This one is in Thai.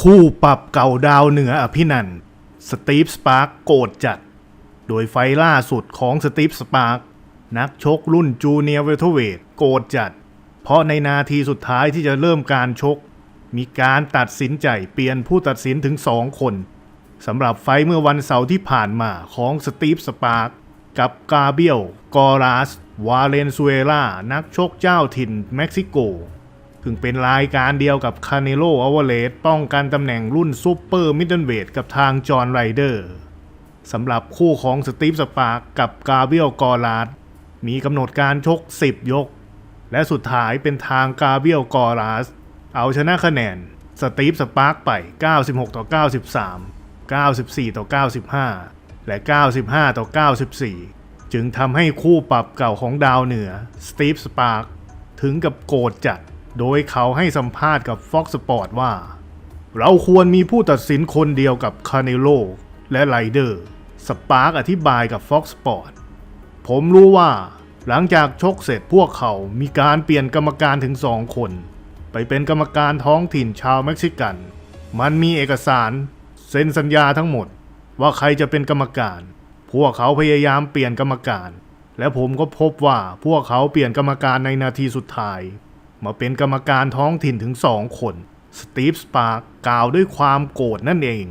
คู่ปรับเก่าดาวเหนืออภินันสตีฟสปาร์กโกรธจัด โดยไฟล่าสุดของสตีฟสปาร์กนักชกรุ่นจูเนียร์เวลทเวทโกรธจัด เพราะในนาทีสุดท้ายที่จะเริ่มการชก มีการตัดสินใจเปลี่ยนผู้ตัดสินถึงสองคนสำหรับไฟเมื่อวันเสาร์ที่ผ่านมาของสตีฟสปาร์กกับกาเบียลกอรัสวาเลนซุเอลานักชกเจ้าถิ่นเม็กซิโก ซึ่งเป็นรายการเดียวกับคาเนโลอเวเลสป้องกันตำแหน่งรุ่นซูเปอร์มิดเดิลเวทกับทางจอห์นไรเดอร์สำหรับคู่ของสตีฟสปาร์กกับกาเบรียลกอรัสมีกำหนดการชก 10 ยก และสุดท้ายเป็นทางกาเบรียลกอรัสเอาชนะคะแนนสตีฟสปาร์กไป 96 ต่อ 93 94 ต่อ 95 และ 95 ต่อ 94 จึงทำให้คู่ปรับเก่าของดาวเหนือสตีฟสปาร์กถึงกับโกรธจัด โดยเขาให้สัมภาษณ์กับ Fox Sport ว่า เราควรมีผู้ตัดสินคนเดียวกับคาเนโลและไรเดอร์สปาร์กอธิบายกับ Fox Sport ผมรู้ว่า หลังจากชกเสร็จพวกเขามีการเปลี่ยนกรรมการถึงสองคน ไปเป็นกรรมการท้องถิ่นชาวเม็กซิกัน มันมีเอกสารเซ็นสัญญาทั้งหมด ว่าใครจะเป็นกรรมการ พวกเขาพยายามเปลี่ยนกรรมการ และผมก็พบว่าพวกเขาเปลี่ยนกรรมการในนาทีสุดท้าย มาเป็นกรรมการท้องถิ่นถึงสองคน สตีฟ สปาร์กกล่าวด้วยความโกรธนั่นเอง